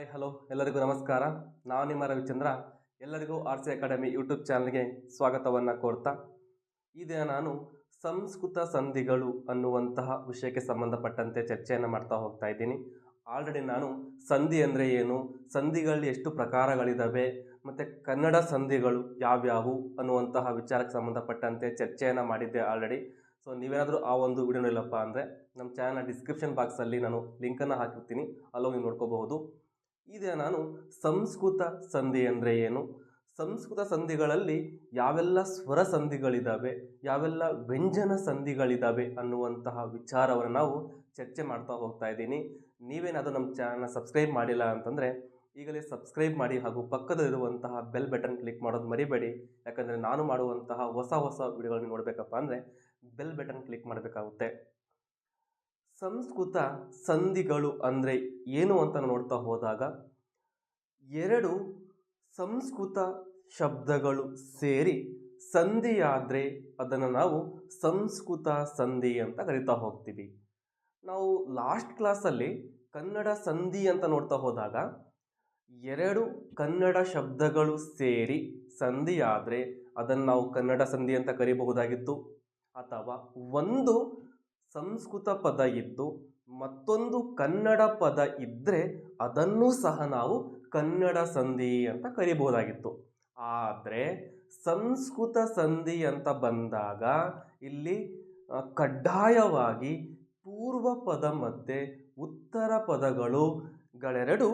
Hi, hello. ಎಲ್ಲರಿಗೂ ನಮಸ್ಕಾರ. ನಾನು ನಿಮ್ಮ ರವಿಚಂದ್ರ. ಎಲ್ಲರಿಗೂ ಆರ್ ಸಿ ಅಕಾಡೆಮಿ ಯೂಟ್ಯೂಬ್ ಚಾನಲ್ಗೆ ಸ್ವಾಗತವನ್ನು ಕೋರ್ತಾ. ಈ ನಾನು ಸಂಸ್ಕೃತ ಸಂಧಿಗಳು ಅನ್ನುವಂತಹ ವಿಷಯಕ್ಕೆ ಸಂಬಂಧಪಟ್ಟಂತೆ ಚರ್ಚೆಯನ್ನು ಮಾಡ್ತಾ ಹೋಗ್ತಾ ಇದ್ದೀನಿ. ಆಲ್ರೆಡಿ ನಾನು ಸಂಧಿ ಅಂದರೆ ಏನು, ಸಂಧಿಗಳಲ್ಲಿ ಎಷ್ಟು ಪ್ರಕಾರಗಳಿದ್ದಾವೆ ಮತ್ತು ಕನ್ನಡ ಸಂಧಿಗಳು ಯಾವ್ಯಾವು ಅನ್ನುವಂತಹ ವಿಚಾರಕ್ಕೆ ಸಂಬಂಧಪಟ್ಟಂತೆ ಚರ್ಚೆಯನ್ನು ಮಾಡಿದ್ದೆ ಆಲ್ರೆಡಿ. ಸೊ, ನೀವೇನಾದರೂ ಆ ಒಂದು ವಿಡಿಯೋ ಇಲ್ಲಪ್ಪ ಅಂದರೆ, ನಮ್ಮ ಚಾನಲ್ನ ಡಿಸ್ಕ್ರಿಪ್ಷನ್ ಬಾಕ್ಸಲ್ಲಿ ನಾನು ಲಿಂಕನ್ನು ಹಾಕಿರ್ತೀನಿ. ಅಲ್ಲೋಗಿ ನೀವು ನೋಡ್ಕೋಬಹುದು. ಈಗ ನಾನು ಸಂಸ್ಕೃತ ಸಂಧಿ ಅಂದರೆ ಏನು? ಸಂಸ್ಕೃತ ಸಂಧಿಗಳಲ್ಲಿ ಯಾವೆಲ್ಲ ಸ್ವರ ಸಂಧಿಗಳಿದ್ದಾವೆ ಯಾವೆಲ್ಲ ವ್ಯಂಜನ ಸಂಧಿಗಳಿದ್ದಾವೆ ಅನ್ನುವಂತಹ ವಿಚಾರವನ್ನು ನಾವು ಚರ್ಚೆ ಮಾಡ್ತಾ ಹೋಗ್ತಾ ಇದ್ದೀನಿ. ನೀವೇನಾದರೂ ನಮ್ಮ ಚಾನಲ್ನ ಸಬ್ಸ್ಕ್ರೈಬ್ ಮಾಡಿಲ್ಲ ಅಂತಂದರೆ ಈಗಲೇ ಸಬ್ಸ್ಕ್ರೈಬ್ ಮಾಡಿ ಹಾಗೂ ಪಕ್ಕದಲ್ಲಿರುವಂತಹ ಬೆಲ್ ಬಟನ್ ಕ್ಲಿಕ್ ಮಾಡೋದು ಮರಿಬೇಡಿ. ಯಾಕಂದರೆ ನಾನು ಮಾಡುವಂತಹ ಹೊಸ ಹೊಸ ವಿಡಿಯೋಗಳನ್ನು ನೋಡಬೇಕಪ್ಪ ಅಂದರೆ ಬೆಲ್ ಬಟನ್ ಕ್ಲಿಕ್ ಮಾಡಬೇಕಾಗುತ್ತೆ. ಸಂಸ್ಕೃತ ಸಂಧಿಗಳು ಅಂದರೆ ಏನು ಅಂತ ನೋಡ್ತಾ ಹೋದಾಗ ಎರಡು ಸಂಸ್ಕೃತ ಶಬ್ದಗಳು ಸೇರಿ ಸಂಧಿಯಾದರೆ ಅದನ್ನು ನಾವು ಸಂಸ್ಕೃತ ಸಂಧಿ ಅಂತ ಕರಿತಾ ಹೋಗ್ತೀವಿ. ನಾವು ಲಾಸ್ಟ್ ಕ್ಲಾಸಲ್ಲಿ ಕನ್ನಡ ಸಂಧಿ ಅಂತ ನೋಡ್ತಾ ಹೋದಾಗ ಎರಡು ಕನ್ನಡ ಶಬ್ದಗಳು ಸೇರಿ ಸಂಧಿಯಾದರೆ ಅದನ್ನು ನಾವು ಕನ್ನಡ ಸಂಧಿ ಅಂತ ಕರಿಬಹುದಾಗಿತ್ತು. ಅಥವಾ ಒಂದು ಸಂಸ್ಕೃತ ಪದ ಇದ್ದು ಮತ್ತೊಂದು ಕನ್ನಡ ಪದ ಇದ್ದರೆ ಅದನ್ನು ಸಹ ನಾವು ಕನ್ನಡ ಸಂಧಿ ಅಂತ ಕರಿಬಹುದಾಗಿತ್ತು. ಆದರೆ ಸಂಸ್ಕೃತ ಸಂಧಿ ಅಂತ ಬಂದಾಗ ಇಲ್ಲಿ ಕಡ್ಡಾಯವಾಗಿ ಪೂರ್ವ ಪದ ಮತ್ತು ಉತ್ತರ ಪದಗಳು ಗಳೆರಡು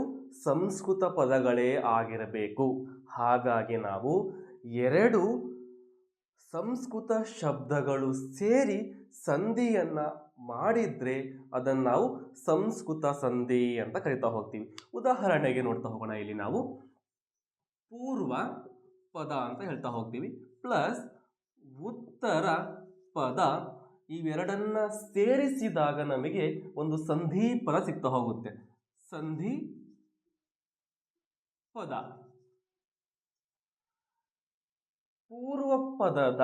ಸಂಸ್ಕೃತ ಪದಗಳೇ ಆಗಿರಬೇಕು. ಹಾಗಾಗಿ ನಾವು ಎರಡು ಸಂಸ್ಕೃತ ಶಬ್ದಗಳು ಸೇರಿ ಸಂಧಿಯನ್ನು ಮಾಡಿದರೆ ಅದನ್ನು ನಾವು ಸಂಸ್ಕೃತ ಸಂಧಿ ಅಂತ ಕರಿತಾ ಹೋಗ್ತೀವಿ. ಉದಾಹರಣೆಗೆ ನೋಡ್ತಾ ಹೋಗೋಣ. ಇಲ್ಲಿ ನಾವು ಪೂರ್ವ ಪದ ಅಂತ ಹೇಳ್ತಾ ಹೋಗ್ತೀವಿ. ಪ್ಲಸ್ ಉತ್ತರ ಪದ ಇವೆರಡನ್ನ ಸೇರಿಸಿದಾಗ ನಮಗೆ ಒಂದು ಸಂಧಿ ಪದ ಸಿಗ್ತಾ ಹೋಗುತ್ತೆ. ಸಂಧಿ ಪದ. ಪೂರ್ವ ಪದದ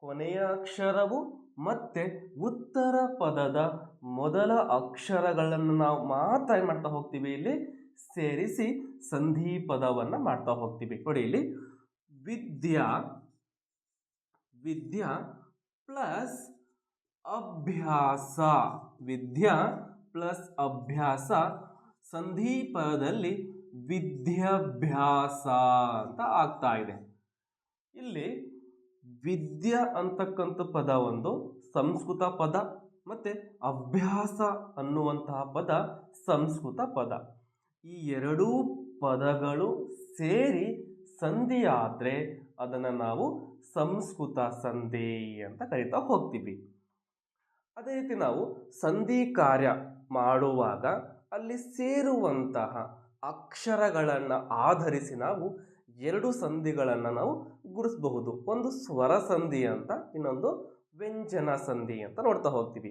ಕೊನೆಯ ಅಕ್ಷರವು ಮತ್ತೆ ಉತ್ತರ ಪದದ ಮೊದಲ ಅಕ್ಷರಗಳನ್ನು ನಾವು ಮಾತ್ರ ಏನು ಮಾಡ್ತಾ ಹೋಗ್ತೀವಿ ಇಲ್ಲಿ? ಸೇರಿಸಿ ಸಂಧಿ ಪದವನ್ನು ಮಾಡ್ತಾ ಹೋಗ್ತೀವಿ. ನೋಡಿ ಇಲ್ಲಿ ವಿದ್ಯಾ ವಿದ್ಯಾ ಪ್ಲಸ್ ಅಭ್ಯಾಸ, ವಿದ್ಯಾ ಪ್ಲಸ್ ಅಭ್ಯಾಸ ಸಂಧಿ ಪದದಲ್ಲಿ ವಿದ್ಯಾಭ್ಯಾಸ ಅಂತ ಆಗ್ತಾ ಇದೆ. ಇಲ್ಲಿ ವಿದ್ಯ ಅಂತಕ್ಕಂಥ ಪದ ಒಂದು, ಸಂಸ್ಕೃತ ಪದ ಮತ್ತು ಅಭ್ಯಾಸ ಅನ್ನುವಂತಹ ಪದ ಸಂಸ್ಕೃತ ಪದ. ಈ ಎರಡೂ ಪದಗಳು ಸೇರಿ ಸಂಧಿಯಾದರೆ ಅದನ್ನು ನಾವು ಸಂಸ್ಕೃತ ಸಂಧಿ ಅಂತ ಕರಿತಾ ಹೋಗ್ತೀವಿ. ಅದೇ ರೀತಿ ನಾವು ಸಂಧಿ ಕಾರ್ಯ ಮಾಡುವಾಗ ಅಲ್ಲಿ ಸೇರುವಂತಹ ಅಕ್ಷರಗಳನ್ನು ಆಧರಿಸಿ ನಾವು ಎರಡು ಸಂಧಿಗಳನ್ನು ನಾವು ಗುರುತಿಸಬಹುದು ಒಂದು ಸ್ವರ ಸಂಧಿ ಅಂತ, ಇನ್ನೊಂದು ವ್ಯಂಜನ ಸಂಧಿ ಅಂತ ನೋಡ್ತಾ ಹೋಗ್ತೀವಿ.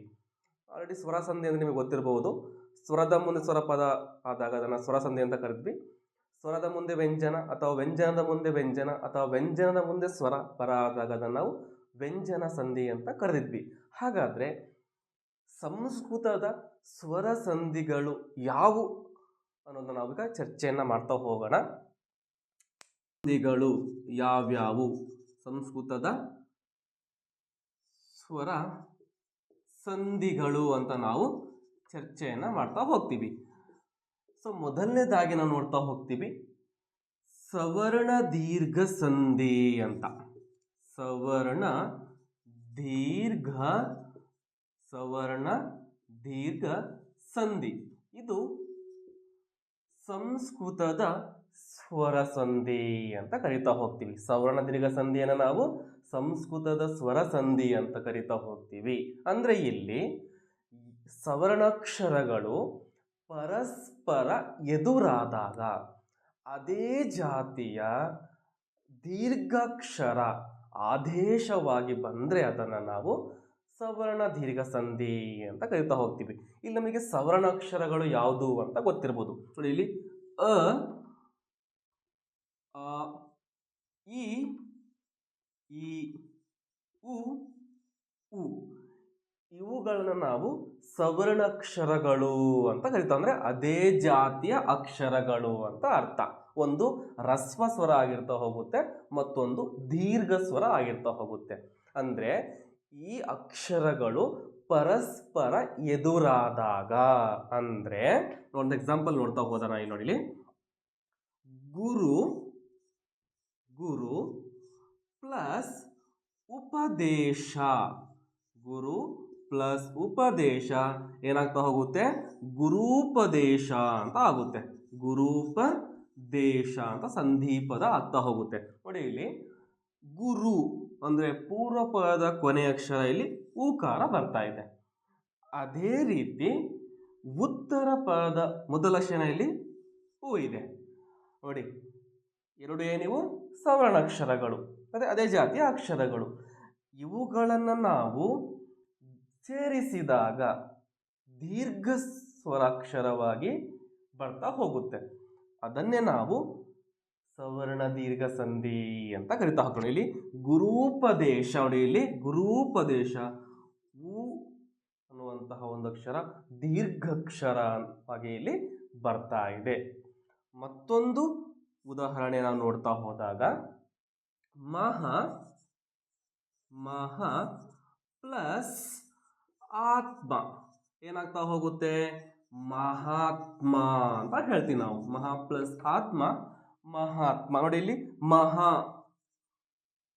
ಆಲ್ರೆಡಿ ಸ್ವರ ಸಂಧಿ ಅಂದರೆ ನಿಮಗೆ ಗೊತ್ತಿರಬಹುದು ಸ್ವರದ ಮುಂದೆ ಸ್ವರ ಪದ ಆದಾಗ ಅದನ್ನು ಸ್ವರ ಸಂಧಿ ಅಂತ ಕರಿದ್ವಿ. ಸ್ವರದ ಮುಂದೆ ವ್ಯಂಜನ ಅಥವಾ ವ್ಯಂಜನದ ಮುಂದೆ ವ್ಯಂಜನ ಅಥವಾ ವ್ಯಂಜನದ ಮುಂದೆ ಸ್ವರ ಪರ ಆದಾಗ ಅದನ್ನು ನಾವು ವ್ಯಂಜನ ಸಂಧಿ ಅಂತ ಕರೆದಿದ್ವಿ. ಹಾಗಾದರೆ ಸಂಸ್ಕೃತದ ಸ್ವರ ಸಂಧಿಗಳು ಯಾವುವು ಅನ್ನೋದನ್ನು ನಾವೀಗ ಚರ್ಚೆಯನ್ನು ಮಾಡ್ತಾ ಹೋಗೋಣ. ಸಂಧಿಗಳು ಯಾವ್ಯಾವು? ಸಂಸ್ಕೃತದ ಸ್ವರ ಸಂಧಿಗಳು ಅಂತ ನಾವು ಚರ್ಚೆಯನ್ನು ಮಾಡ್ತಾ ಹೋಗ್ತೀವಿ. ಸೊ, ಮೊದಲನೇದಾಗಿ ನಾವು ನೋಡ್ತಾ ಹೋಗ್ತೀವಿ ಸವರ್ಣ ದೀರ್ಘ ಸಂಧಿ ಅಂತ. ಸವರ್ಣ ದೀರ್ಘ ಸವರ್ಣ ದೀರ್ಘ ಸಂಧಿ. ಇದು ಸಂಸ್ಕೃತದ ಸ್ವರ ಸಂಧಿ ಅಂತ ಕರಿತಾ ಹೋಗ್ತೀವಿ. ಸವರ್ಣ ದೀರ್ಘ ಸಂಧಿಯನ್ನು ನಾವು ಸಂಸ್ಕೃತದ ಸ್ವರ ಸಂಧಿ ಅಂತ ಕರಿತಾ ಹೋಗ್ತೀವಿ. ಅಂದರೆ ಇಲ್ಲಿ ಸವರ್ಣಾಕ್ಷರಗಳು ಪರಸ್ಪರ ಎದುರಾದಾಗ ಅದೇ ಜಾತಿಯ ದೀರ್ಘಾಕ್ಷರ ಆದೇಶವಾಗಿ ಬಂದರೆ ಅದನ್ನು ನಾವು ಸವರ್ಣ ದೀರ್ಘ ಸಂಧಿ ಅಂತ ಕರಿತಾ ಹೋಗ್ತೀವಿ. ಇಲ್ಲಿ ನಮಗೆ ಸವರ್ಣಾಕ್ಷರಗಳು ಯಾವುದು ಅಂತ ಗೊತ್ತಿರ್ಬೋದು. ನೋಡಿ ಇಲ್ಲಿ ಅ ಇ ಈ ಉ ಉ. ಇವುಗಳನ್ನ ನಾವು ಸವರ್ಣಾಕ್ಷರಗಳು ಅಂತ ಕರಿತಾವೆ. ಅಂದ್ರೆ ಅದೇ ಜಾತಿಯ ಅಕ್ಷರಗಳು ಅಂತ ಅರ್ಥ. ಒಂದು ರಸ್ವ ಸ್ವರ ಆಗಿರ್ತಾ ಹೋಗುತ್ತೆ, ಮತ್ತೊಂದು ದೀರ್ಘ ಸ್ವರ ಆಗಿರ್ತಾ ಹೋಗುತ್ತೆ. ಅಂದ್ರೆ ಈ ಅಕ್ಷರಗಳು ಪರಸ್ಪರ ಎದುರಾದಾಗ, ಅಂದ್ರೆ ಒಂದು ಎಕ್ಸಾಂಪಲ್ ನೋಡ್ತಾ ಹೋದ ಇಲ್ಲಿ ನೋಡಿಲಿ ಗುರು ಗುರು ಪ್ಲಸ್ ಉಪದೇಶ. ಗುರು ಪ್ಲಸ್ ಉಪದೇಶ. ಏನಾಗ್ತಾ ಹೋಗುತ್ತೆ? ಗುರೂಪದೇಶ ಅಂತ ಆಗುತ್ತೆ. ಗುರೂಪದೇಶ ಅಂತ ಸಂಧಿಪದ ಆಗ್ತಾ ಹೋಗುತ್ತೆ. ನೋಡಿ ಇಲ್ಲಿ ಗುರು ಅಂದರೆ ಪೂರ್ವ ಪದದ ಕೊನೆಯ ಅಕ್ಷರ ಇಲ್ಲಿ ಊಕಾರ ಬರ್ತಾ ಇದೆ. ಅದೇ ರೀತಿ ಉತ್ತರ ಪದದ ಮೊದಲ ಅಕ್ಷರ ಇಲ್ಲಿ ಹೂ ಇದೆ. ನೋಡಿ, ಎರಡು ಏನಿವು ಸವರ್ಣಾಕ್ಷರಗಳು, ಅದೇ ಅದೇ ಜಾತಿಯ ಅಕ್ಷರಗಳು. ಇವುಗಳನ್ನು ನಾವು ಸೇರಿಸಿದಾಗ ದೀರ್ಘ ಸ್ವರಾಕ್ಷರವಾಗಿ ಬರ್ತಾ ಹೋಗುತ್ತೆ. ಅದನ್ನೇ ನಾವು ಸವರ್ಣ ದೀರ್ಘ ಸಂಧಿ ಅಂತ ಕರಿತಾ ಹಾಕೋಣ ಇಲ್ಲಿ ಗುರೂಪದೇಶ, ನೋಡಿ, ಇಲ್ಲಿ ಗುರೂಪದೇಶ ಉ ಅನ್ನುವಂತಹ ಒಂದು ಅಕ್ಷರ ದೀರ್ಘಕ್ಷರ ಆಗಿ ಇಲ್ಲಿ ಬರ್ತಾ ಇದೆ. ಮತ್ತೊಂದು ಉದಾಹರಣೆ ನಾವು ನೋಡ್ತಾ ಹೋದಾಗ, ಮಹ ಮಹ ಪ್ಲಸ್ ಆತ್ಮ. ಏನಾಗ್ತಾ ಹೋಗುತ್ತೆ? ಮಹಾತ್ಮ ಅಂತ ಹೇಳ್ತೀವಿ ನಾವು. ಮಹಾ ಪ್ಲಸ್ ಆತ್ಮ, ಮಹಾತ್ಮ. ನೋಡಿ ಇಲ್ಲಿ ಮಹಾ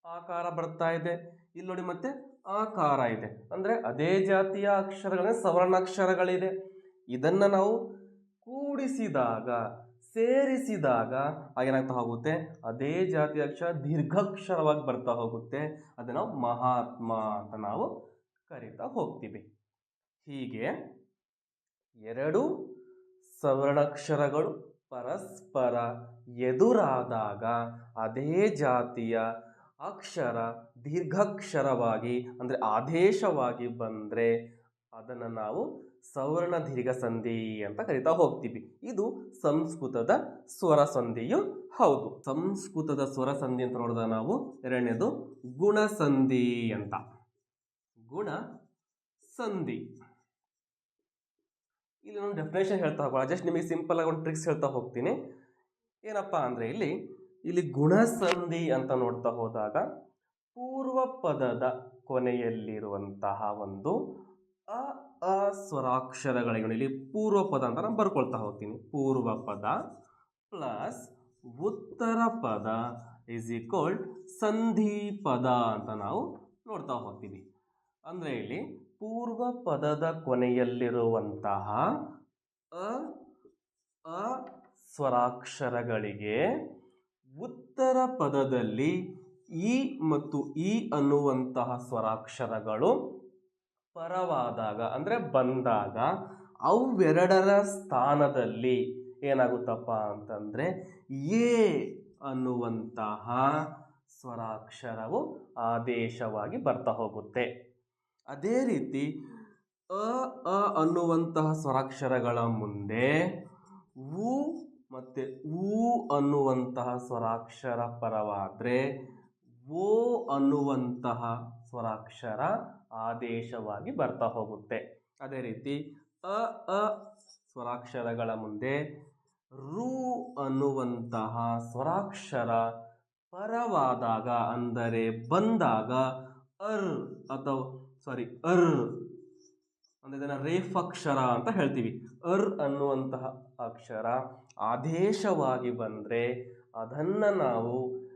ಆಕಾರ ಬರ್ತಾ ಇದೆ. ಇಲ್ಲಿ ನೋಡಿ ಮತ್ತೆ ಆಕಾರ ಇದೆ. ಅಂದ್ರೆ ಅದೇ ಜಾತಿಯ ಅಕ್ಷರಗಳ ಸವರ್ಣಾಕ್ಷರಗಳಿದೆ. ಇದನ್ನ ನಾವು ಕೂಡಿಸಿದಾಗ ಸೇರಿಸಿದಾಗ ಏನಾಗ್ತಾ ಹೋಗುತ್ತೆ? ಅದೇ ಜಾತಿಯ ಅಕ್ಷರ ದೀರ್ಘಾಕ್ಷರವಾಗಿ ಬರ್ತಾ ಹೋಗುತ್ತೆ. ಅದನ್ನು ಮಹಾತ್ಮ ಅಂತ ನಾವು ಕರೀತಾ ಹೋಗ್ತೀವಿ. ಹೀಗೆ ಎರಡು ಸವರ್ಣಾಕ್ಷರಗಳು ಪರಸ್ಪರ ಎದುರಾದಾಗ ಅದೇ ಜಾತಿಯ ಅಕ್ಷರ ದೀರ್ಘಾಕ್ಷರವಾಗಿ ಅಂದರೆ ಆದೇಶವಾಗಿ ಬಂದರೆ ಅದನ್ನು ನಾವು ಸವರ್ಣ ದೀರ್ಘ ಸಂಧಿ ಅಂತ ಕರಿತಾ ಹೋಗ್ತೀವಿ. ಇದು ಸಂಸ್ಕೃತದ ಸ್ವರ ಸಂಧಿಯು ಹೌದು. ಸಂಸ್ಕೃತದ ಸ್ವರ ಸಂಧಿ ಅಂತ ನೋಡಿದಾಗ ನಾವು ಎರಡನೇದು ಗುಣಸಂಧಿ ಅಂತ. ಗುಣ ಸಂಧಿ. ಇಲ್ಲಿ ನಾನು ಡೆಫಿನೇಷನ್ ಹೇಳ್ತಾ ಹೋಗೋಣ. ಜಸ್ಟ್ ನಿಮಗೆ ಸಿಂಪಲ್ ಆಗಿ ಒಂದು ಟ್ರಿಕ್ಸ್ ಹೇಳ್ತಾ ಹೋಗ್ತೀನಿ. ಏನಪ್ಪಾ ಅಂದರೆ ಇಲ್ಲಿ ಇಲ್ಲಿ ಗುಣಸಂಧಿ ಅಂತ ನೋಡ್ತಾ ಹೋದಾಗ ಪೂರ್ವ ಪದದ ಕೊನೆಯಲ್ಲಿರುವಂತಹ ಒಂದು ಅ ಸ್ವರಾಕ್ಷರಗಳಿಗೆ ಇಲ್ಲಿ ಪೂರ್ವ ಪದ ಅಂತ ನಾನು ಬರ್ಕೊಳ್ತಾ ಹೋಗ್ತೀನಿ. ಪೂರ್ವ ಪದ ಪ್ಲಸ್ ಉತ್ತರ ಪದ ಇಸ್ ಈಕ್ವಲ್ ಸಂಧಿ ಪದ ಅಂತ ನಾವು ನೋಡ್ತಾ ಹೋಗ್ತೀವಿ. ಅಂದರೆ ಇಲ್ಲಿ ಪೂರ್ವ ಪದದ ಕೊನೆಯಲ್ಲಿರುವಂತಹ ಅ ಅ ಸ್ವರಾಕ್ಷರಗಳಿಗೆ ಉತ್ತರ ಪದದಲ್ಲಿ ಇ ಮತ್ತು ಇ ಅನ್ನುವಂತಹ ಸ್ವರಾಕ್ಷರಗಳು ಪರವಾದಾಗ, ಅಂದರೆ ಬಂದಾಗ, ಅವೆರಡರ ಸ್ಥಾನದಲ್ಲಿ ಏನಾಗುತ್ತಪ್ಪ ಅಂತಂದರೆ ಎ ಅನ್ನುವಂತಹ ಸ್ವರಾಕ್ಷರವು ಆದೇಶವಾಗಿ ಬರ್ತಾ ಹೋಗುತ್ತೆ. ಅದೇ ರೀತಿ, ಅ ಅ ಅನ್ನುವಂತಹ ಸ್ವರಾಕ್ಷರಗಳ ಮುಂದೆ ಉ ಮತ್ತು ಊ ಅನ್ನುವಂತಹ ಸ್ವರಾಕ್ಷರ ಪರವಾದರೆ, ಓ ಅನ್ನುವಂತಹ ಸ್ವರಾಕ್ಷರ ಆದೇಶವಾಗಿ ಬರ್ತಾ ಹೋಗುತ್ತೆ. ಅದೇ ರೀತಿ ಅ ಅ ಸ್ವರಾಕ್ಷರಗಳ ಮುಂದೆ ರು ಅನ್ನುವಂತಹ ಸ್ವರಾಕ್ಷರ ಪರವಾದಾಗ ಅಂದರೆ ಬಂದಾಗ ಅರ್ ಅಥವಾ ಸಾರಿ ಅರ್ ಅಂದರೆ ಇದನ್ನು ರೇಫಾಕ್ಷರ ಅಂತ ಹೇಳ್ತೀವಿ. ಅರ್ ಅನ್ನುವಂತಹ ಅಕ್ಷರ ಆದೇಶವಾಗಿ ಬಂದರೆ ಅದನ್ನು ನಾವು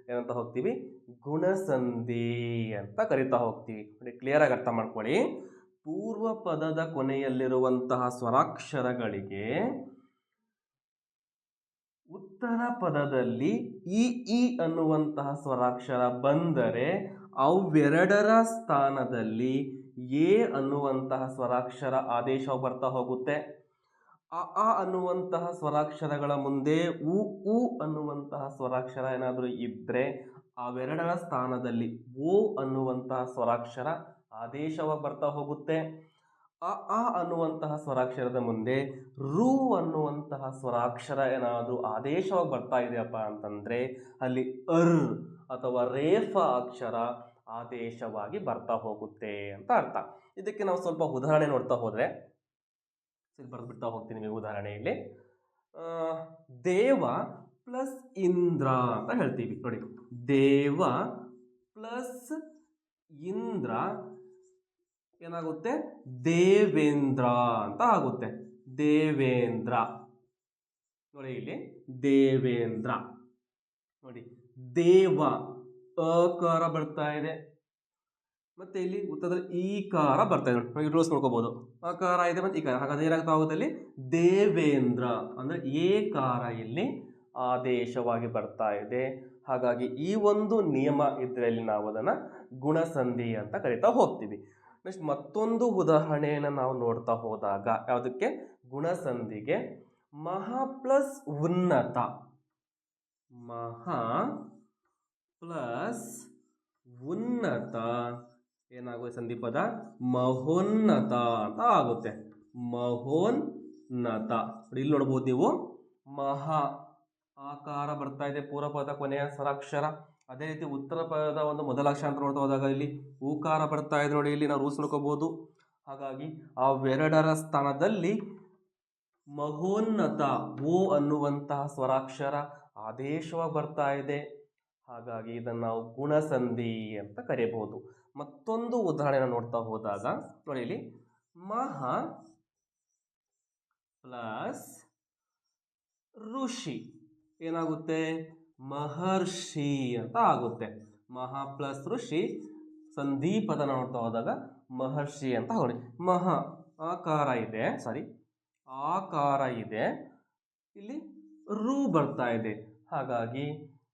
ಏನಂತ ಹೋಗ್ತೀವಿ? ಗುಣಸಂಧಿ ಅಂತ ಕರಿತಾ ಹೋಗ್ತೀವಿ. ನೋಡಿ ಕ್ಲಿಯರಾಗಿ ಅರ್ಥ ಮಾಡ್ಕೊಳ್ಳಿ. ಪೂರ್ವ ಪದದ ಕೊನೆಯಲ್ಲಿರುವಂತಹ ಸ್ವರಾಕ್ಷರಗಳಿಗೆ ಉತ್ತರ ಪದದಲ್ಲಿ ಇ ಇ ಅನ್ನುವಂತಹ ಸ್ವರಾಕ್ಷರ ಬಂದರೆ ಅವೆರಡರ ಸ್ಥಾನದಲ್ಲಿ ಎ ಅನ್ನುವಂತಹ ಸ್ವರಾಕ್ಷರ ಆದೇಶ ಬರ್ತಾ ಹೋಗುತ್ತೆ. ಅ, ಆ ಅನ್ನುವಂತಹ ಸ್ವರಾಕ್ಷರಗಳ ಮುಂದೆ ಉ ಉ ಅನ್ನುವಂತಹ ಸ್ವರಾಕ್ಷರ ಏನಾದರೂ ಇದ್ದರೆ ಅವೆರಡರ ಸ್ಥಾನದಲ್ಲಿ ಓ ಅನ್ನುವಂತಹ ಸ್ವರಾಕ್ಷರ ಆದೇಶವಾಗಿ ಬರ್ತಾ ಹೋಗುತ್ತೆ. ಅ, ಆ ಅನ್ನುವಂತಹ ಸ್ವರಾಕ್ಷರದ ಮುಂದೆ ರು ಅನ್ನುವಂತಹ ಸ್ವರಾಕ್ಷರ ಏನಾದರೂ ಆದೇಶವಾಗಿ ಬರ್ತಾ ಇದೆಯಪ್ಪ ಅಂತಂದರೆ ಅಲ್ಲಿ ಅರ್ ಅಥವಾ ರೇಫ ಅಕ್ಷರ ಆದೇಶವಾಗಿ ಬರ್ತಾ ಹೋಗುತ್ತೆ ಅಂತ ಅರ್ಥ. ಇದಕ್ಕೆ ನಾವು ಸ್ವಲ್ಪ ಉದಾಹರಣೆ ನೋಡ್ತಾ ಹೋದರೆ ಬರೆದು ಬಿಡ್ತಾ ಹೋಗ್ತೀನಿ ನಿಮಗೆ ಉದಾಹರಣೆಯಲ್ಲಿ. ದೇವ ಪ್ಲಸ್ ಇಂದ್ರ ಅಂತ ಹೇಳ್ತೀವಿ ನೋಡಿ. ದೇವ ಪ್ಲಸ್ ಇಂದ್ರ ಏನಾಗುತ್ತೆ? ದೇವೇಂದ್ರ ಅಂತ ಆಗುತ್ತೆ. ದೇವೇಂದ್ರ. ನೋಡಿ ಇಲ್ಲಿ. ದೇವೇಂದ್ರ. ನೋಡಿ. ದೇವ ಅಕಾರ ಬರ್ತಾ ಇದೆ. ಮತ್ತೆ ಇಲ್ಲಿ ಉತ್ತರದಲ್ಲಿ ಈಕಾರ ಬರ್ತಾ ಇದೆ. ನೋಡಿ ರೂಲ್ಸ್ ನೋಡ್ಕೋಬಹುದು ಅಕಾರ ಇದೆ ಮತ್ತೆ ಕಾರ ಹಾಗಾದ್ರೆ ಏನಾಗ್ತಾ ಹೋಗುತ್ತೆ ಇಲ್ಲಿ ದೇವೇಂದ್ರ. ಅಂದ್ರೆ ಏಕಾರ ಇಲ್ಲಿ ಆದೇಶವಾಗಿ ಬರ್ತಾ ಇದೆ. ಹಾಗಾಗಿ ಈ ಒಂದು ನಿಯಮ ಇದರಲ್ಲಿ ನಾವು ಅದನ್ನು ಗುಣಸಂಧಿ ಅಂತ ಕರಿತಾ ಹೋಗ್ತೀವಿ. ನೆಕ್ಸ್ಟ್ ಮತ್ತೊಂದು ಉದಾಹರಣೆಯನ್ನು ನಾವು ನೋಡ್ತಾ ಹೋದಾಗ ಯಾವುದಕ್ಕೆ? ಗುಣಸಂಧಿಗೆ ಮಹಾ ಪ್ಲಸ್ ಉನ್ನತ. ಮಹಾ ಪ್ಲಸ್ ಉನ್ನತ. ಏನಾಗುತ್ತೆ ಪದ? ಮಹೋನ್ನತ ಅಂತ ಆಗುತ್ತೆ. ಮಹೋನ್ನತ. ಇಲ್ಲಿ ನೋಡ್ಬೋದು ನೀವು. ಮಹಾ ಆಕಾರ ಬರ್ತಾ ಇದೆ. ಪೂರ್ವ ಪದ ಕೊನೆಯ ಸ್ವರಾಕ್ಷರ ಅದೇ ರೀತಿ ಉತ್ತರ ಪದದ ಒಂದು ಅಂತ ನೋಡ್ತಾ ಹೋದಾಗ ಇಲ್ಲಿ ಊಕಾರ ಬರ್ತಾ ಇದೆ ನೋಡಿ. ಇಲ್ಲಿ ನಾವು ರೂಲ್ಸ್ ನೋಡ್ಕೋಬಹುದು. ಹಾಗಾಗಿ ಅವೆರಡರ ಸ್ಥಾನದಲ್ಲಿ ಮಹೋನ್ನತ ಓ ಅನ್ನುವಂತಹ ಸ್ವರಾಕ್ಷರ ಆದೇಶವಾಗಿ ಬರ್ತಾ ಇದೆ. ಹಾಗಾಗಿ ಇದನ್ನು ನಾವು ಗುಣಸಂಧಿ ಅಂತ ಕರೆಯಬಹುದು ಮತ್ತೊಂದು ಉದಾಹರಣೆ ನೋಡ್ತಾ ಹೋದಾಗ ನೋಡಿ ಇಲ್ಲಿ ಮಹ ಪ್ಲಸ್ ಋಷಿ. ಏನಾಗುತ್ತೆ? ಮಹರ್ಷಿ ಅಂತ ಆಗುತ್ತೆ. ಮಹಾ ಪ್ಲಸ್ ಋಷಿ ಸಂಧಿ ನೋಡ್ತಾ ಹೋದಾಗ ಮಹರ್ಷಿ ಅಂತ ನೋಡಿ ಮಹ ಆಕಾರ ಇದೆ ಸಾರಿ ಆಕಾರ ಇದೆ. ಇಲ್ಲಿ ರು ಬರ್ತಾ ಇದೆ. ಹಾಗಾಗಿ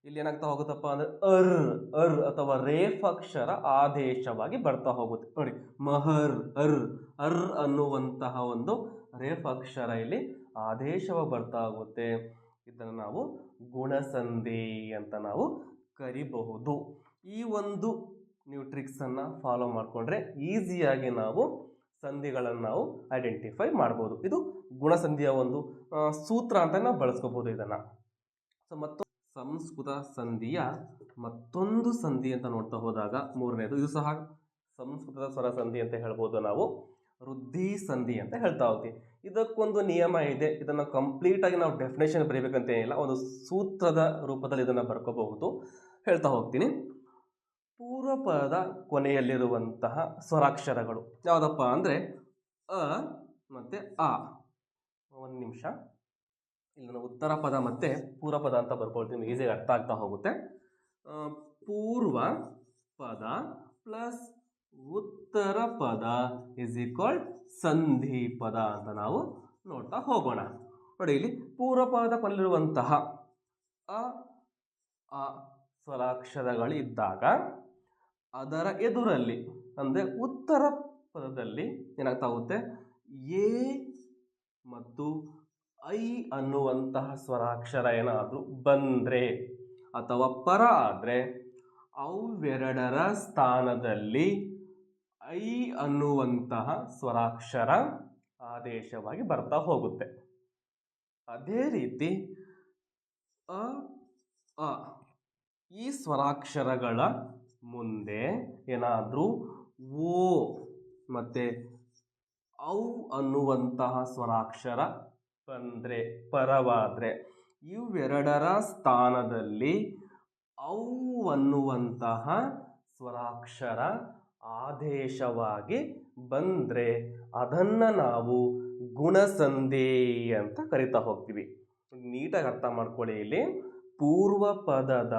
ಇಲ್ಲಿ ಏನಾಗ್ತಾ ಹೋಗುತ್ತಪ್ಪ ಅಂದ್ರೆ ಅರ್ ಅರ್ ಅಥವಾ ರೇಫ್ ಅಕ್ಷರ ಆದೇಶವಾಗಿ ಬರ್ತಾ ಹೋಗುತ್ತೆ. ನೋಡಿ, ಮಹರ್, ಅರ್ ಅರ್ ಅನ್ನುವಂತಹ ಒಂದು ರೇಫ್ ಅಕ್ಷರ ಇಲ್ಲಿ ಆದೇಶವಾಗಿ ಬರ್ತಾ ಹೋಗುತ್ತೆ. ಇದನ್ನು ನಾವು ಗುಣಸಂಧಿ ಅಂತ ನಾವು ಕರಿಬಹುದು. ಈ ಒಂದು ನ್ಯೂಟ್ರಿಕ್ಸನ್ನು ಫಾಲೋ ಮಾಡಿಕೊಂಡ್ರೆ ಈಸಿಯಾಗಿ ನಾವು ಸಂಧಿಗಳನ್ನು ನಾವು ಐಡೆಂಟಿಫೈ ಮಾಡ್ಬೋದು. ಇದು ಗುಣಸಂಧಿಯ ಒಂದು ಸೂತ್ರ ಅಂತ ನಾವು ಬಳಸ್ಕೋಬೋದು ಇದನ್ನು. ಸೊ ಮತ್ತು, ಸಂಸ್ಕೃತ ಸಂಧಿಯ ಮತ್ತೊಂದು ಸಂಧಿ ಅಂತ ನೋಡ್ತಾ ಹೋದಾಗ ಮೂರನೇದು, ಇದು ಸಹ ಸಂಸ್ಕೃತದ ಸ್ವರ ಸಂಧಿ ಅಂತ ಹೇಳ್ಬೋದು ನಾವು. ವೃದ್ಧಿ ಸಂಧಿ ಅಂತ ಹೇಳ್ತಾ ಹೋಗ್ತೀವಿ. ಇದಕ್ಕೊಂದು ನಿಯಮ ಇದೆ. ಇದನ್ನು ಕಂಪ್ಲೀಟಾಗಿ ನಾವು ಡೆಫಿನೇಷನ್ ಬರೀಬೇಕಂತ ಏನಿಲ್ಲ ಒಂದು ಸೂತ್ರದ ರೂಪದಲ್ಲಿ ಇದನ್ನು ಬರ್ಕೋಬಹುದು. ಹೇಳ್ತಾ ಹೋಗ್ತೀನಿ. ಪೂರ್ವಪದ ಕೊನೆಯಲ್ಲಿರುವಂತಹ ಸ್ವರಾಕ್ಷರಗಳು ಯಾವುದಪ್ಪ ಅಂದರೆ ಅ ಮತ್ತು ಆ. ಒಂದು ನಿಮಿಷ. ಇಲ್ಲಿ ಉತ್ತರ ಪದ ಮತ್ತು ಪೂರ್ವ ಪದ ಅಂತ ಬರ್ಕೊಳ್ತೀನಿ. ಈಸಿಯಾಗಿ ಅರ್ಥ ಆಗ್ತಾ ಹೋಗುತ್ತೆ. ಪೂರ್ವ ಪದ ಪ್ಲಸ್ ಉತ್ತರ ಪದ ಇಸ್ ಈಕ್ವಲ್ ಸಂಧಿ ಪದ ಅಂತ ನಾವು ನೋಡ್ತಾ ಹೋಗೋಣ. ನೋಡಿ ಇಲ್ಲಿ ಪೂರ್ವ ಪದ ಕೊನೆಯಲ್ಲಿರುವಂತಹ ಅ ಆ ಸ್ವರಾಕ್ಷರಗಳು ಇದ್ದಾಗ ಅದರ ಎದುರಲ್ಲಿ, ಅಂದರೆ ಉತ್ತರ ಪದದಲ್ಲಿ ಏನಾಗ್ತಾ ಹೋಗುತ್ತೆ? ಎ ಮತ್ತು ಐ ಅನ್ನುವಂತಹ ಸ್ವರಾಕ್ಷರ ಏನಾದರೂ ಬಂದರೆ ಅಥವಾ ಪರ ಆದರೆ ಅವೆರಡರ ಸ್ಥಾನದಲ್ಲಿ ಐ ಅನ್ನುವಂತಹ ಸ್ವರಾಕ್ಷರ ಆದೇಶವಾಗಿ ಬರ್ತಾ ಹೋಗುತ್ತೆ. ಅದೇ ರೀತಿ ಅ ಅ ಈ ಸ್ವರಾಕ್ಷರಗಳ ಮುಂದೆ ಏನಾದರೂ ಓ ಮತ್ತು ಔ ಅನ್ನುವಂತಹ ಸ್ವರಾಕ್ಷರ ಬಂದರೆ, ಪರವಾದರೆ ಇವೆರಡರ ಸ್ಥಾನದಲ್ಲಿ ಔ ಅನ್ನುವಂತಹ ಸ್ವರಾಕ್ಷರ ಆದೇಶವಾಗಿ ಬಂದರೆ ಅದನ್ನು ನಾವು ಗುಣಸಂಧಿ ಅಂತ ಕರಿತಾ ಹೋಗ್ತೀವಿ. ನೀಟಾಗಿ ಅರ್ಥ ಮಾಡ್ಕೊಳ್ಳಿ ಇಲ್ಲಿ. ಪೂರ್ವ ಪದದ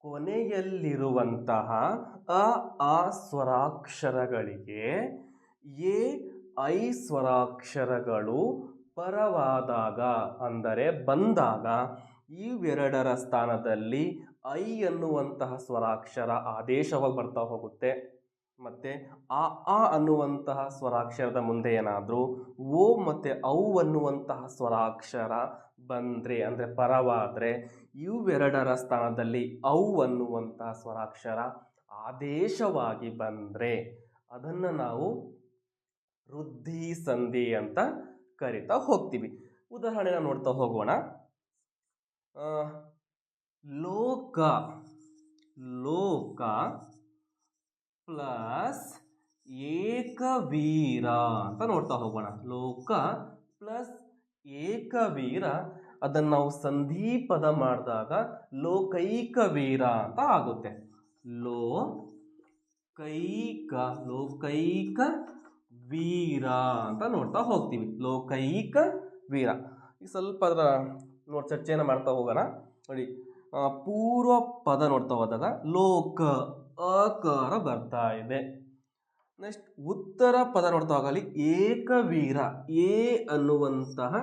ಕೊನೆಯಲ್ಲಿರುವಂತಹ ಅ, ಆ ಸ್ವರಾಕ್ಷರಗಳಿಗೆ ಎ, ಐ ಸ್ವರಾಕ್ಷರಗಳು ಪರವಾದಾಗ ಅಂದರೆ ಬಂದಾಗ ಇವೆರಡರ ಸ್ಥಾನದಲ್ಲಿ ಐ ಎನ್ನುವಂತಹ ಸ್ವರಾಕ್ಷರ ಆದೇಶವಾಗಿ ಬರ್ತಾ ಹೋಗುತ್ತೆ. ಮತ್ತು ಆ ಆ ಅನ್ನುವಂತಹ ಸ್ವರಾಕ್ಷರದ ಮುಂದೆ ಏನಾದರೂ, ಓ ಮತ್ತು ಔ ಅನ್ನುವಂತಹ ಸ್ವರಾಕ್ಷರ ಬಂದರೆ, ಅಂದರೆ ಪರವಾದರೆ, ಇವೆರಡರ ಸ್ಥಾನದಲ್ಲಿ ಔ ಅನ್ನುವಂತಹ ಸ್ವರಾಕ್ಷರ ಆದೇಶವಾಗಿ ಬಂದರೆ, ಅದನ್ನು ನಾವು ವೃದ್ಧಿ ಸಂಧಿ ಅಂತ ಕರಿತಾ ಹೋಗ್ತೀವಿ. ಉದಾಹರಣೆನ ನೋಡ್ತಾ ಹೋಗೋಣ. ಲೋಕ ಲೋಕ ಪ್ಲಸ್ ಏಕವೀರ ಅಂತ ನೋಡ್ತಾ ಹೋಗೋಣ. ಲೋಕ ಪ್ಲಸ್ ಏಕವೀರ. ಅದನ್ನು ನಾವು ಸಂಧಿ ಪದ ಮಾಡಿದಾಗ ಲೋಕೈಕ ವೀರ ಅಂತ ಆಗುತ್ತೆ. ಲೋ ಕೈಕ ಲೋಕೈಕ ವೀರ ಅಂತ ನೋಡ್ತಾ ಹೋಗ್ತೀವಿ. ಲೋಕೈಕ ವೀರ ಈ ಸ್ವಲ್ಪ ಅದರ ನೋಡಿ ಚರ್ಚೆಯನ್ನು ಮಾಡ್ತಾ ಹೋಗೋಣ. ನೋಡಿ ಪೂರ್ವ ಪದ ನೋಡ್ತಾ ಹೋದಾಗ ಲೋಕ ಅಕಾರ ಬರ್ತಾ ಇದೆ. ನೆಕ್ಸ್ಟ್ ಉತ್ತರ ಪದ ನೋಡ್ತಾ ಹೋಗಲಿ. ಏಕವೀರ, ಎ ಅನ್ನುವಂತಹ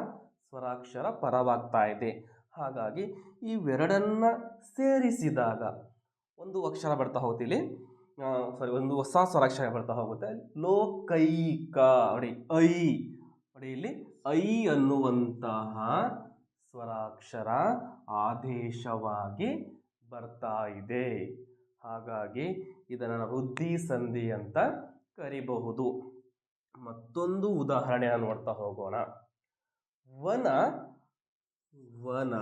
ಸ್ವರಾಕ್ಷರ ಪರವಾಗ್ತಾ ಇದೆ. ಹಾಗಾಗಿ ಇವೆರಡನ್ನ ಸೇರಿಸಿದಾಗ ಒಂದು ಅಕ್ಷರ ಬರ್ತಾ ಹೋಗ್ತಿಲ್ಲಿ ಸಾರಿ ಒಂದು ಹೊಸ ಸ್ವರಾಕ್ಷರ ಬರ್ತಾ ಹೋಗುತ್ತೆ. ಲೋಕೈಕ, ನೋಡಿ, ಐ. ನೋಡಿ ಇಲ್ಲಿ, ಐ ಅನ್ನುವಂತಹ ಸ್ವರಾಕ್ಷರ ಆದೇಶವಾಗಿ ಬರ್ತಾ ಇದೆ. ಹಾಗಾಗಿ ಇದನ್ನು ವೃದ್ಧಿ ಸಂಧಿ ಅಂತ ಕರಿಬಹುದು. ಮತ್ತೊಂದು ಉದಾಹರಣೆಯನ್ನು ನೋಡ್ತಾ ಹೋಗೋಣ. ವನ ವನ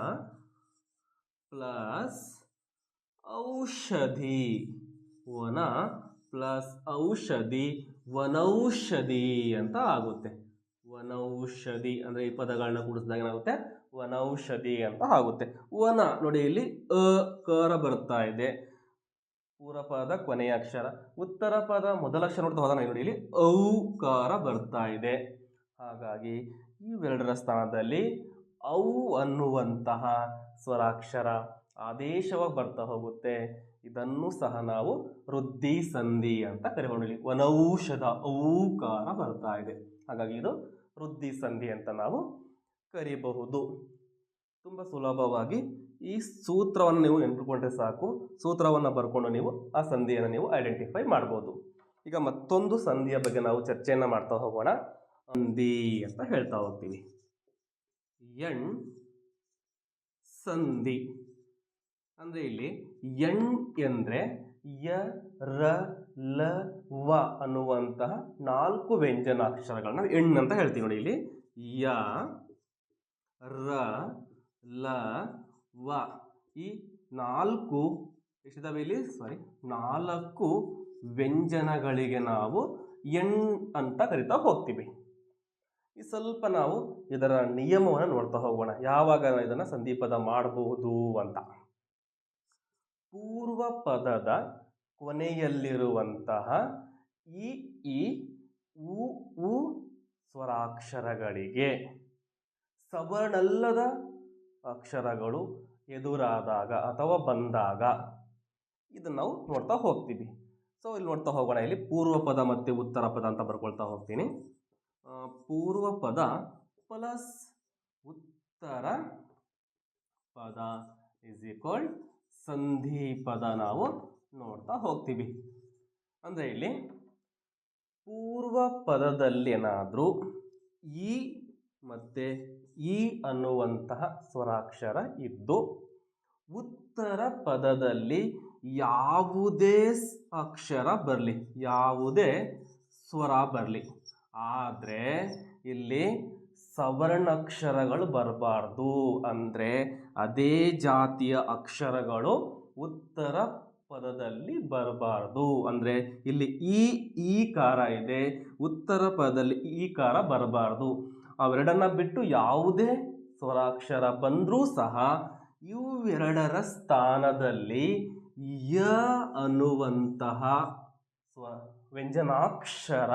ಪ್ಲಸ್ ಔಷಧಿ. ವನ ಪ್ಲಸ್ ಔಷಧಿ, ವನೌಷಧಿ ಅಂತ ಆಗುತ್ತೆ. ವನೌಷಧಿ ಅಂದರೆ ಈ ಪದಗಳನ್ನ ಕೂಡಿಸಿದಾಗ ಏನಾಗುತ್ತೆ? ವನೌಷಧಿ ಅಂತ ಆಗುತ್ತೆ. ವನ ನೋಡಿ ಇಲ್ಲಿ ಅ ಕರ ಬರ್ತಾ ಇದೆ. ಪೂರ್ವ ಪದ, ಕೊನೆಯ ಅಕ್ಷರ. ಉತ್ತರ ಪದ, ಮೊದಲ ಅಕ್ಷರ ನೋಡ್ತಾ ಹೋದ ನೋಡಿ, ಇಲ್ಲಿ ಔಕಾರ ಬರ್ತಾ ಇದೆ. ಹಾಗಾಗಿ ಇವೆರಡರ ಸ್ಥಾನದಲ್ಲಿ ಔ ಅನ್ನುವಂತಹ ಸ್ವರಾಕ್ಷರ ಆದೇಶವಾಗಿ ಬರ್ತಾ ಹೋಗುತ್ತೆ. ಇದನ್ನು ಸಹ ನಾವು ವೃದ್ಧಿ ಸಂಧಿ ಅಂತ ಒನೌಷಧ ವನೌಷಧ ಔಕಾರ ಬರ್ತಾ ಇದೆ. ಹಾಗಾಗಿ ಇದು ವೃದ್ಧಿ ಸಂಧಿ ಅಂತ ನಾವು ಕರಿಬಹುದು. ತುಂಬ ಸುಲಭವಾಗಿ ಈ ಸೂತ್ರವನ್ನು ನೀವು ನೆನಪಿಕೊಂಡ್ರೆ ಸಾಕು. ಸೂತ್ರವನ್ನು ಬರ್ಕೊಂಡು ನೀವು ಆ ಸಂಧಿಯನ್ನು ನೀವು ಐಡೆಂಟಿಫೈ ಮಾಡ್ಬೋದು. ಈಗ ಮತ್ತೊಂದು ಸಂಧಿಯ ಬಗ್ಗೆ ನಾವು ಚರ್ಚೆಯನ್ನು ಮಾಡ್ತಾ ಹೋಗೋಣ. ಸಂಧಿ ಅಂತ ಹೇಳ್ತಾ ಹೋಗ್ತೀವಿ. ಎಣ್ ಸಂಧಿ. ಅಂದರೆ ಇಲ್ಲಿ ಎಣ್ ಎಂದರೆ ಯ, ರ, ಲ, ವ ಅನ್ನುವಂತಹ ನಾಲ್ಕು ವ್ಯಂಜನಾಕ್ಷರಗಳನ್ನ ಎಣ್ ಅಂತ ಹೇಳ್ತೀವಿ ನೋಡಿ ಇಲ್ಲಿ. ಯ, ರ, ಲ ವ. ಈ ನಾಲ್ಕು ಎಷ್ಟಿದಾವೆ ಇಲ್ಲಿ ಸಾರಿ ನಾಲ್ಕು ವ್ಯಂಜನಗಳಿಗೆ ನಾವು ಎಣ್ ಅಂತ ಕರಿತಾ ಹೋಗ್ತೀವಿ. ಈ ಸ್ವಲ್ಪ ನಾವು ಇದರ ನಿಯಮವನ್ನು ನೋಡ್ತಾ ಹೋಗೋಣ. ಯಾವಾಗ ಇದನ್ನು ಸಂಧಿಪದ ಮಾಡಬಹುದು ಅಂತ. ಪೂರ್ವ ಪದದ ಕೊನೆಯಲ್ಲಿರುವಂತಹ ಇ ಇ, ಉ ಉ ಸ್ವರಾಕ್ಷರಗಳಿಗೆ ಸವರ್ಣಲ್ಲದ ಅಕ್ಷರಗಳು ಎದುರಾದಾಗ ಅಥವಾ ಬಂದಾಗ. ಇದನ್ನು ನಾವು ನೋಡ್ತಾ ಹೋಗ್ತೀವಿ. ಸೊ ಇಲ್ಲಿ ನೋಡ್ತಾ ಹೋಗೋಣ. ಇಲ್ಲಿ ಪೂರ್ವ ಪದ ಮತ್ತು ಉತ್ತರ ಪದ ಅಂತ ಬರ್ಕೊಳ್ತಾ ಹೋಗ್ತೀನಿ. ಪೂರ್ವ ಪದ ಪ್ಲಸ್ ಉತ್ತರ ಪದ ಇಸ್ ಈಕ್ವಲ್ ಸಂಧಿ ಪದ ನಾವು ನೋಡ್ತಾ ಹೋಗ್ತೀವಿ. ಅಂದರೆ ಇಲ್ಲಿ ಪೂರ್ವ ಪದದಲ್ಲಿ ಏನಾದರೂ ಈ ಮತ್ತು ಈ ಅನ್ನುವಂತಹ ಸ್ವರಾಕ್ಷರ ಇದ್ದು ಉತ್ತರ ಪದದಲ್ಲಿ ಯಾವುದೇ ಅಕ್ಷರ ಬರಲಿ, ಯಾವುದೇ ಸ್ವರ ಬರಲಿ. ಆದರೆ ಇಲ್ಲಿ ಸವರ್ಣಾಕ್ಷರಗಳು ಬರಬಾರ್ದು. ಅಂದರೆ ಅದೇ ಜಾತಿಯ ಅಕ್ಷರಗಳು ಉತ್ತರ ಪದದಲ್ಲಿ ಬರಬಾರ್ದು. ಅಂದರೆ ಇಲ್ಲಿ ಈ ಈ ಕಾರ ಇದೆ. ಉತ್ತರ ಪದದಲ್ಲಿ ಈ ಕಾರ ಬರಬಾರ್ದು. ಅವೆರಡನ್ನ ಬಿಟ್ಟು ಯಾವುದೇ ಸ್ವರಾಕ್ಷರ ಬಂದರೂ ಸಹ ಇವೆರಡರ ಸ್ಥಾನದಲ್ಲಿ ಯ ಅನ್ನುವಂತಹ ಸ್ವ ವ್ಯಂಜನಾಕ್ಷರ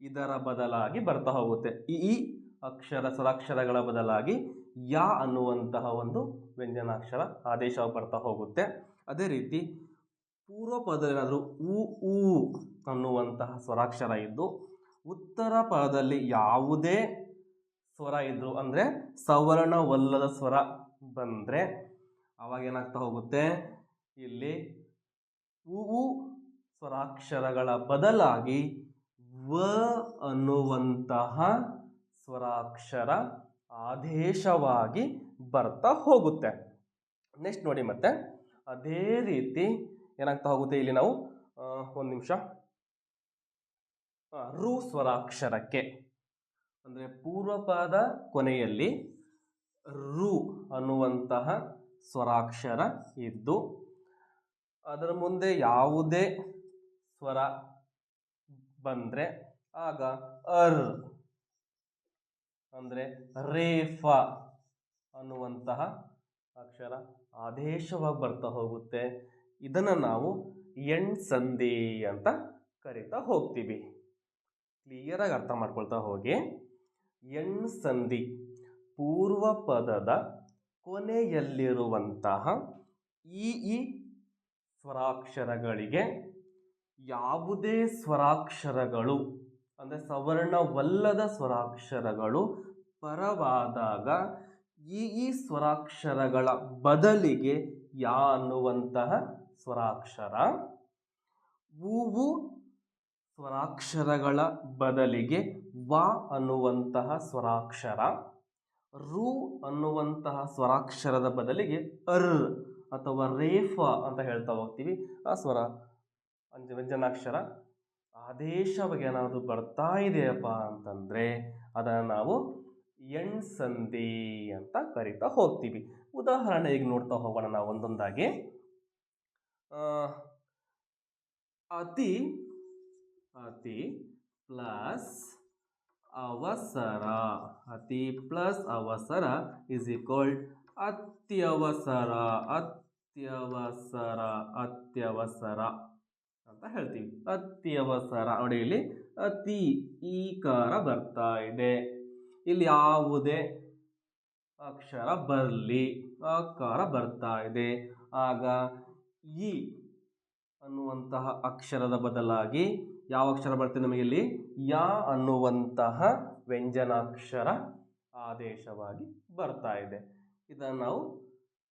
ಇದರ ಬದಲಾಗಿ ಬರ್ತಾ ಹೋಗುತ್ತೆ. ಈ ಅಕ್ಷರ ಸ್ವರಾಕ್ಷರಗಳ ಬದಲಾಗಿ ಯ ಅನ್ನುವಂತಹ ಒಂದು ವ್ಯಂಜನಾಕ್ಷರ ಆದೇಶ ಬರ್ತಾ ಹೋಗುತ್ತೆ. ಅದೇ ರೀತಿ ಪೂರ್ವ ಪದದಲ್ಲಿ ಉ ಊ ಅನ್ನುವಂತಹ ಸ್ವರಾಕ್ಷರ ಇದ್ದು ಉತ್ತರ ಪದದಲ್ಲಿ ಯಾವುದೇ ಸ್ವರ ಇದ್ರು ಅಂದರೆ ಸವರ್ಣವಲ್ಲದ ಸ್ವರ ಬಂದರೆ ಅವಾಗ ಏನಾಗ್ತಾ ಹೋಗುತ್ತೆ? ಇಲ್ಲಿ ಹೂವು ಸ್ವರಾಕ್ಷರಗಳ ಬದಲಾಗಿ ವ ಅನ್ನುವಂತಹ ಸ್ವರಾಕ್ಷರ ಆದೇಶವಾಗಿ ಬರ್ತಾ ಹೋಗುತ್ತೆ. ನೆಕ್ಸ್ಟ್ ನೋಡಿ ಮತ್ತೆ. ಅದೇ ರೀತಿ ಏನಾಗ್ತಾ ಹೋಗುತ್ತೆ ಇಲ್ಲಿ ನಾವು ಒಂದು ನಿಮಿಷ. ರು ಸ್ವರಾಕ್ಷರಕ್ಕೆ. ಅಂದರೆ ಪೂರ್ವಪಾದ ಕೊನೆಯಲ್ಲಿ ರು ಅನ್ನುವಂತಹ ಸ್ವರಾಕ್ಷರ ಇದ್ದು ಅದರ ಮುಂದೆ ಯಾವುದೇ ಸ್ವರ ಬಂದರೆ ಆಗ ಅರ್ ಅಂದರೆ ರೇಫ ಅನ್ನುವಂತಹ ಅಕ್ಷರ ಆದೇಶವಾಗಿ ಬರ್ತಾ ಹೋಗುತ್ತೆ. ಇದನ್ನು ನಾವು ಎಣ್ ಸಂಧಿ ಅಂತ ಕರಿತಾ ಹೋಗ್ತೀವಿ. ಕ್ಲಿಯರಾಗಿ ಅರ್ಥ ಮಾಡ್ಕೊಳ್ತಾ ಹೋಗಿ. ಎಣ್ ಸಂಧಿ ಪೂರ್ವ ಪದದ ಕೊನೆಯಲ್ಲಿರುವಂತಹ ಈ ಈ ಸ್ವರಾಕ್ಷರಗಳಿಗೆ ಯಾವುದೇ ಸ್ವರಾಕ್ಷರಗಳು, ಅಂದರೆ ಸವರ್ಣವಲ್ಲದ ಸ್ವರಾಕ್ಷರಗಳು ಪರವಾದಾಗ ಈ ಈ ಸ್ವರಾಕ್ಷರಗಳ ಬದಲಿಗೆ ಯಾ ಅನ್ನುವಂತಹ ಸ್ವರಾಕ್ಷರ? ಊವು ಸ್ವರಾಕ್ಷರಗಳ ಬದಲಿಗೆ ವ ಅನ್ನುವಂತಹ ಸ್ವರಾಕ್ಷರ, ರು ಅನ್ನುವಂತಹ ಸ್ವರಾಕ್ಷರದ ಬದಲಿಗೆ ಅರ್ ಅಥವಾ ರೇಫ ಅಂತ ಹೇಳ್ತಾ ಹೋಗ್ತೀವಿ. ಆ ಸ್ವರ ವ್ಯಂಜನಾಕ್ಷರ ಆದೇಶವಾಗಿ ಏನಾದರೂ ಬರ್ತಾ ಇದೆಯಪ್ಪ ಅಂತಂದರೆ ಅದನ್ನು ನಾವು ಎಣ್ ಸಂಧಿ ಅಂತ ಕರಿತಾ ಹೋಗ್ತೀವಿ. ಉದಾಹರಣೆ ಈಗ ನೋಡ್ತಾ ಹೋಗೋಣ ನಾವು ಒಂದೊಂದಾಗಿ. ಅತಿ ಅತಿ ಪ್ಲಸ್ ಅವಸರ. ಅತಿ ಪ್ಲಸ್ ಅವಸರ ಇಸ್ ಈಕ್ವಲ್ ಅತ್ಯವಸರ. ಅತ್ಯವಸರ ಅತ್ಯವಸರ ಅಂತ ಹೇಳ್ತೀವಿ. ಅತ್ಯವಸರ ನೋಡಿ ಇಲ್ಲಿ ಅತಿ ಈಕಾರ ಬರ್ತಾ ಇದೆ. ಇಲ್ಲಿ ಯಾವುದೇ ಅಕ್ಷರ ಬರಲಿ, ಆಕಾರ ಬರ್ತಾ ಇದೆ. ಆಗ ಈ ಅನ್ನುವಂತಹ ಅಕ್ಷರದ ಬದಲಾಗಿ ಯಾವ ಅಕ್ಷರ ಬರ್ತದೆ ನಮಗೆ ಇಲ್ಲಿ? ಯಾ ಅನ್ನುವಂತಹ ವ್ಯಂಜನಾಕ್ಷರ ಆದೇಶವಾಗಿ ಬರ್ತಾ ಇದೆ. ಇದನ್ನು ನಾವು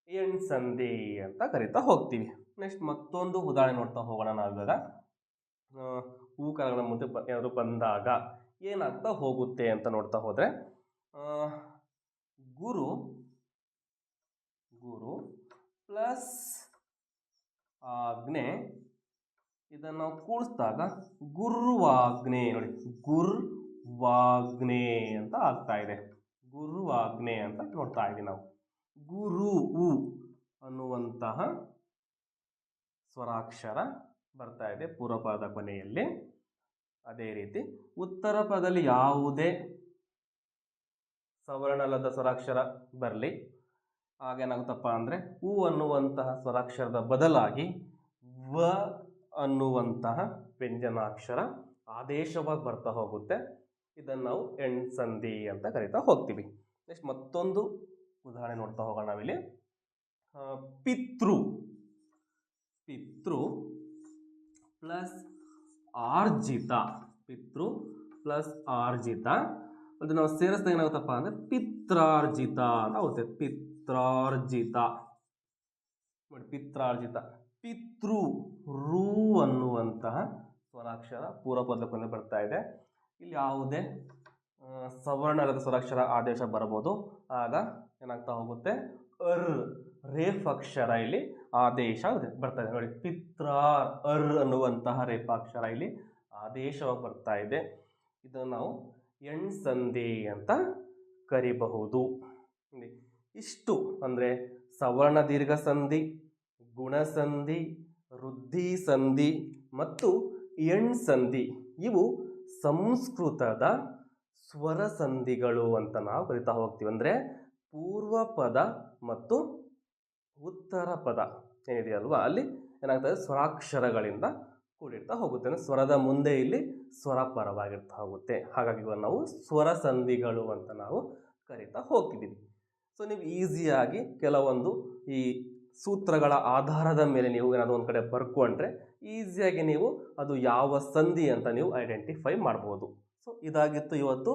ಎಣ್ ಸಂಧಿ ಅಂತ ಕರಿತಾ ಹೋಗ್ತೀವಿ. ನೆಕ್ಸ್ಟ್ ಮತ್ತೊಂದು ಉದಾಹರಣೆ ನೋಡ್ತಾ ಹೋಗೋಣ ನಾವಿವಾಗ ಆ, ಹೂಕರಗಳ ಮುಂದೆ ಏನಾದರೂ ಬಂದಾಗ ಏನಾಗ್ತಾ ಹೋಗುತ್ತೆ ಅಂತ ನೋಡ್ತಾ ಹೋದರೆ ಗುರು ಗುರು ಪ್ಲಸ್ ಆಜ್ಞೆ ಇದನ್ನು ನಾವು ಕೂಡಿಸಿದಾಗ ಗುರುವಾಗ್ನೆ ನೋಡಿ, ಗುರ್ವಾಗ್ನೆ ಅಂತ ಆಗ್ತಾ ಇದೆ. ಗುರುವಾಗ್ನೆ ಅಂತ ನೋಡ್ತಾ ಇದ್ದೀವಿ ನಾವು. ಗುರು ಉ ಅನ್ನುವಂತಹ ಸ್ವರಾಕ್ಷರ ಬರ್ತಾ ಇದೆ ಪೂರ್ವಪದ ಕೊನೆಯಲ್ಲಿ. ಅದೇ ರೀತಿ ಉತ್ತರ ಪದದಲ್ಲಿ ಯಾವುದೇ ಸವರ್ಣಲದ ಸ್ವರಾಕ್ಷರ ಬರಲಿ. ಆಗೇನಾಗುತ್ತಪ್ಪ ಅಂದರೆ ಉ ಅನ್ನುವಂತಹ ಸ್ವರಾಕ್ಷರದ ಬದಲಾಗಿ ವ ಅನ್ನುವಂತಹ ವ್ಯಂಜನಾಕ್ಷರ ಆದೇಶವಾಗಿ ಬರ್ತಾ ಹೋಗುತ್ತೆ. ಇದನ್ನು ನಾವು ಎಣ್ ಸಂಧಿ ಅಂತ ಕರಿತಾ ಹೋಗ್ತೀವಿ. ನೆಕ್ಸ್ಟ್ ಮತ್ತೊಂದು ಉದಾಹರಣೆ ನೋಡ್ತಾ ಹೋಗೋಣ ನಾವಿಲ್ಲಿ. ಪಿತೃ. ಪಿತೃ ಪ್ಲಸ್ ಆರ್ಜಿತ. ಪಿತೃ ಪ್ಲಸ್ ಆರ್ಜಿತ. ಅದು ನಾವು ಸೇರಿಸಿದಾಗ ಏನಾಗುತ್ತಪ್ಪ ಅಂದರೆ ಪಿತ್ರಾರ್ಜಿತ ಅಂತ ಆಗುತ್ತೆ ಪಿತ್ರಾರ್ಜಿತ. ನೋಡಿ, ಪಿತ್ರಾರ್ಜಿತ. ಪಿತೃ ರು ಅನ್ನುವಂತಹ ಸ್ವರಾಕ್ಷರ ಪೂರ್ವಪದ ಕೊನೆ ಬರ್ತಾ ಇದೆ. ಇಲ್ಲಿ ಯಾವುದೇ ಸವರ್ಣಗತ ಸ್ವರಾಕ್ಷರ ಆದೇಶ ಬರಬಹುದು. ಆಗ ಏನಾಗ್ತಾ ಹೋಗುತ್ತೆ? ಅರ್ ರೇಫ್ ಅಕ್ಷರ ಇಲ್ಲಿ ಆದೇಶ ಬರ್ತಾ ಇದೆ. ನೋಡಿ, ಪಿತ್ರ ಅರ್ ಅನ್ನುವಂತಹ ರೇಫಾಕ್ಷರ ಇಲ್ಲಿ ಆದೇಶವಾಗಿ ಬರ್ತಾ ಇದೆ. ಇದನ್ನು ನಾವು ಎಣ್ ಸಂಧಿ ಅಂತ ಕರಿಬಹುದು. ಇಷ್ಟು ಅಂದರೆ ಸವರ್ಣ ದೀರ್ಘ ಸಂಧಿ ಗುಣಸಂಧಿ ವೃದ್ಧಿ ಸಂಧಿ ಮತ್ತು ಎಣ್ ಸಂಧಿ ಇವು ಸಂಸ್ಕೃತದ ಸ್ವರ ಸಂಧಿಗಳು ಅಂತ ನಾವು ಕರಿತಾ ಹೋಗ್ತೀವಿ. ಅಂದರೆ ಪೂರ್ವ ಪದ ಮತ್ತು ಉತ್ತರ ಪದ ಏನಿದೆಯಲ್ವಾ ಅಲ್ಲಿ ಏನಾಗ್ತದೆ? ಸ್ವರಾಕ್ಷರಗಳಿಂದ ಕೂಡಿರ್ತಾ ಹೋಗುತ್ತೆ. ಅಂದರೆ ಸ್ವರದ ಮುಂದೆ ಇಲ್ಲಿ ಸ್ವರ ಪರವಾಗಿರ್ತಾ ಹೋಗುತ್ತೆ. ಹಾಗಾಗಿ ಇವಾಗ ನಾವು ಸ್ವರ ಸಂಧಿಗಳು ಅಂತ ನಾವು ಕರಿತಾ ಹೋಗ್ತಿದ್ದೀವಿ ಸೊ ನೀವು ಈಸಿಯಾಗಿ ಕೆಲವೊಂದು ಈ ಸೂತ್ರಗಳ ಆಧಾರದ ಮೇಲೆ ನೀವು ಏನಾದರೂ ಒಂದು ಕಡೆ ಬರ್ಕೊಂಡ್ರೆ ಈಸಿಯಾಗಿ ನೀವು ಅದು ಯಾವ ಸಂಧಿ ಅಂತ ನೀವು ಐಡೆಂಟಿಫೈ ಮಾಡ್ಬೋದು. ಸೊ ಇದಾಗಿತ್ತು ಇವತ್ತು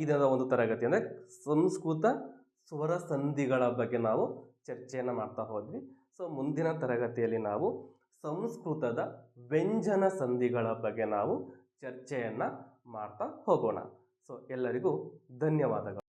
ಈ ದಿನದ ಒಂದು ತರಗತಿ ಅಂದರೆ ಸಂಸ್ಕೃತ ಸ್ವರ ಸಂಧಿಗಳ ಬಗ್ಗೆ ನಾವು ಚರ್ಚೆಯನ್ನು ಮಾಡ್ತಾ ಹೋದ್ವಿ. ಸೊ ಮುಂದಿನ ತರಗತಿಯಲ್ಲಿ ನಾವು ಸಂಸ್ಕೃತದ ವ್ಯಂಜನ ಸಂಧಿಗಳ ಬಗ್ಗೆ ನಾವು ಚರ್ಚೆಯನ್ನು ಮಾಡ್ತಾ ಹೋಗೋಣ. ಸೊ ಎಲ್ಲರಿಗೂ ಧನ್ಯವಾದಗಳು.